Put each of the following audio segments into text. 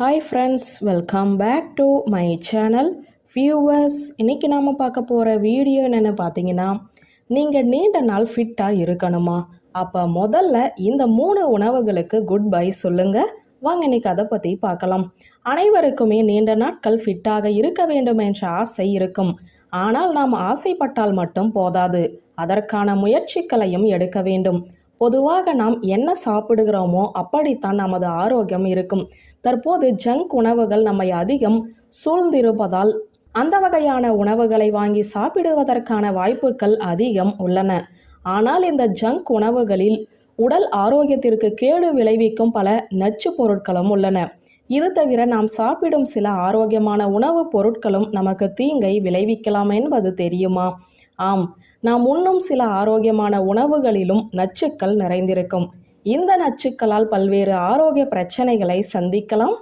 Hi friends welcome back to my channel viewers இன்றைக்கி நாம் பார்க்க போகிற வீடியோ என்னென்னு பார்த்தீங்கன்னா நீங்கள் நீண்ட நாள் ஃபிட்டாக இருக்கணுமா? அப்போ முதல்ல இந்த மூணு உணவுகளுக்கு குட் பை சொல்லுங்கள் வாங்க இன்னைக்கு அதை பற்றி பார்க்கலாம். அனைவருக்குமே நீண்ட நாட்கள் ஃபிட்டாக இருக்க வேண்டும் என்ற ஆசை இருக்கும். ஆனால் நாம் ஆசைப்பட்டால் மட்டும் போதாது. அதற்கான முயற்சிகளையும் எடுக்க வேண்டும். பொதுவாக நாம் என்ன சாப்பிடுகிறோமோ அப்படித்தான் நமது ஆரோக்கியம் இருக்கும். தற்போது ஜங்க் உணவுகள் நம்மை அதிகம் சூழ்ந்திருப்பதால் அந்த வகையான உணவுகளை வாங்கி சாப்பிடுவதற்கான வாய்ப்புகள் அதிகம் உள்ளன. ஆனால் இந்த ஜங்க் உணவுகளில் உடல் ஆரோக்கியத்திற்கு கேடு விளைவிக்கும் பல நச்சு பொருட்களும் உள்ளன. இது தவிர நாம் சாப்பிடும் சில ஆரோக்கியமான உணவுப் பொருட்களும் நமக்கு தீங்கை விளைவிக்கலாம் என்பது தெரியுமா? ஆம். நாம் உண்ணும் சில ஆரோக்கியமான உணவுகளிலும் நச்சுக்கள் நிறைந்திருக்கும். இந்த நச்சுக்களால் பல்வேறு ஆரோக்கிய பிரச்சனைகளை சந்திக்கலாம்.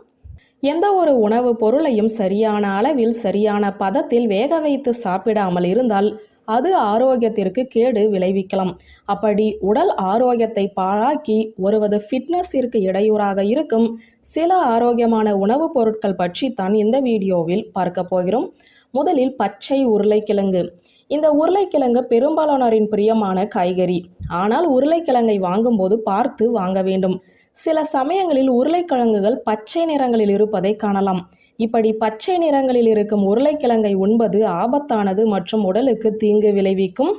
எந்த ஒரு உணவு பொருளையும் சரியான அளவில் சரியான பதத்தில் வேக வைத்து சாப்பிடாமல் இருந்தால் அது ஆரோக்கியத்திற்கு கேடு விளைவிக்கலாம். அப்படி உடல் ஆரோக்கியத்தை பாழாக்கி ஒருவது ஃபிட்னஸிற்கு இடையூறாக இருக்கும். சில ஆரோக்கியமான உணவுப் பொருட்கள் பற்றி தான் இந்த வீடியோவில் பார்க்க போகிறோம். முதலில் பச்சை உருளைக்கிழங்கு. இந்த உருளைக்கிழங்கு பெரும்பாலானோரின் பிரியமான காய்கறி. ஆனால் உருளைக்கிழங்கை வாங்கும்போது பார்த்து வாங்க வேண்டும். சில சமயங்களில் உருளைக்கிழங்குகள் பச்சை நிறங்களில் இருப்பதை காணலாம். இப்படி பச்சை நிறங்களில் இருக்கும் உருளைக்கிழங்கை உண்பது ஆபத்தானது மற்றும் உடலுக்கு தீங்கு விளைவிக்கும்.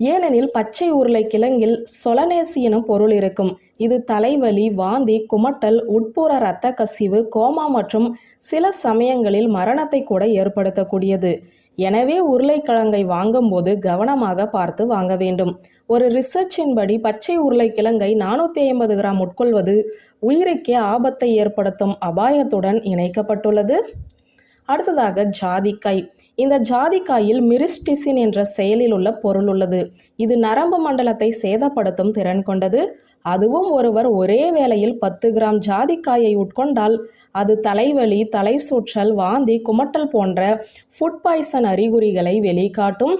ஏனெனில் பச்சை உருளைக்கிழங்கில் சொலனேசி எனும் பொருள் இருக்கும். இது தலைவலி வாந்தி குமட்டல் உட்புற இரத்த கசிவு கோமா மற்றும் சில சமயங்களில் மரணத்தை கூட ஏற்படுத்தக்கூடியது. எனவே உருளைக்கிழங்கை வாங்கும்போது கவனமாக பார்த்து வாங்க வேண்டும். ஒரு ரிசர்ச்சின்படி பச்சை உருளைக்கிழங்கை நானூற்றி ஐம்பது கிராம் உட்கொள்வது உயிருக்கே ஆபத்தை ஏற்படுத்தும் அபாயத்துடன் இணைக்கப்பட்டுள்ளது. அடுத்ததாக ஜாதிக்காய். இந்த ஜாதிக்காயில் மிரிஸ்டிசின் என்ற செயலில் உள்ள பொருள் உள்ளது. இது நரம்பு மண்டலத்தை சேதப்படுத்தும் திறன் கொண்டது. அதுவும் ஒருவர் ஒரே வேளையில் பத்து கிராம் ஜாதிக்காயை உட்கொண்டால் அது தலைவலி தலை சுற்றல் வாந்தி குமட்டல் போன்ற ஃபுட் பாய்சன் அறிகுறிகளை வெளிக்காட்டும்.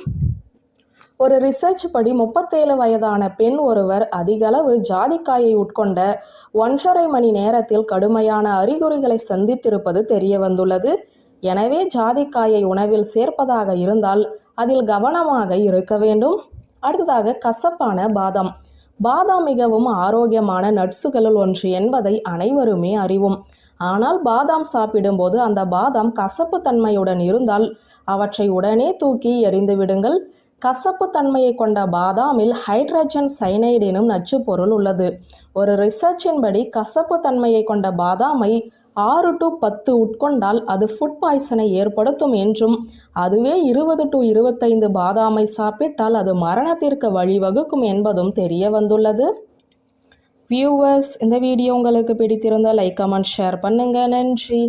ஒரு ரிசர்ச் படி முப்பத்தேழு வயதான பெண் ஒருவர் அதிகளவு ஜாதிக்காயை உட்கொண்ட ஒன்றரை மணி நேரத்தில் கடுமையான அறிகுறிகளை சந்தித்திருப்பது தெரிய வந்துள்ளது எனவே ஜாதிக்காயை உணவில் சேர்ப்பதாக இருந்தால் அதில் கவனமாக இருக்க வேண்டும். அடுத்ததாக கசப்பான பாதாம். பாதாம் மிகவும் ஆரோக்கியமான நட்ஸுகளுள் ஒன்று என்பதை அனைவருமே அறிவோம். ஆனால் பாதாம் சாப்பிடும்போது அந்த பாதாம் கசப்பு தன்மையுடன் இருந்தால் அவற்றை உடனே தூக்கி எறிந்து விடுங்கள். கசப்பு தன்மையை கொண்ட பாதாமில் ஹைட்ரஜன் சைனைடு எனும் நச்சு பொருள் உள்ளது. ஒரு ரிசர்ச்சின்படி கசப்பு தன்மையை கொண்ட பாதாமை ஆறு டு பத்து உட்கொண்டால் அது ஃபுட் பாய்சனை ஏற்படுத்தும் என்றும் அதுவே இருபது டு இருபத்தைந்து பாதாமை சாப்பிட்டால் அது மரணத்திற்கு வழிவகுக்கும் என்பதும் தெரிய வந்துள்ளது வியூவர்ஸ் இந்த வீடியோ உங்களுக்கு பிடித்திருந்தால் லைக் கமெண்ட் ஷேர் பண்ணுங்கள் நன்றி.